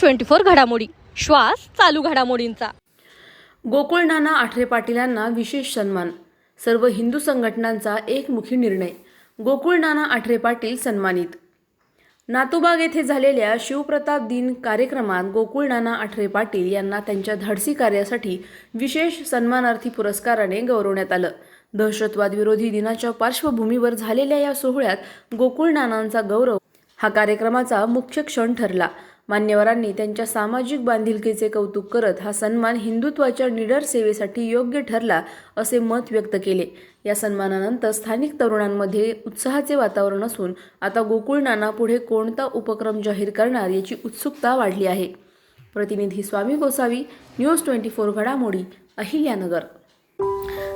Twenty four घडामोडी. श्वास चालू घडामोडींचा. गोकुळ नाना आठरे पाटील यांना विशेष सन्मान. सर्व हिंदू संघटनांचा एकमुखी निर्णय. गोकुळ नाना आठरे पाटील सन्मानित. नातूबाग येथे झालेल्या शिवप्रताप दिन कार्यक्रमात गोकुळ नाना आठरे पाटील यांना त्यांच्या धाडसी कार्यासाठी विशेष सन्मानार्थी पुरस्काराने गौरवण्यात आलं. दहशतवाद विरोधी दिनाच्या पार्श्वभूमीवर झालेल्या या सोहळ्यात गोकुळ नानांचा गौरव हा कार्यक्रमाचा मुख्य क्षण ठरला. मान्यवरांनी त्यांच्या सामाजिक बांधिलकीचे कौतुक करत हा सन्मान हिंदुत्वाच्या निडर सेवेसाठी योग्य ठरला असे मत व्यक्त केले. या सन्मानानंतर स्थानिक तरुणांमध्ये उत्साहाचे वातावरण असून आता गोकुळ नाना पुढे कोणता उपक्रम जाहीर करणार याची उत्सुकता वाढली आहे. प्रतिनिधी Swami Gosavi news twenty four घडामोडी अहिल्यानगर.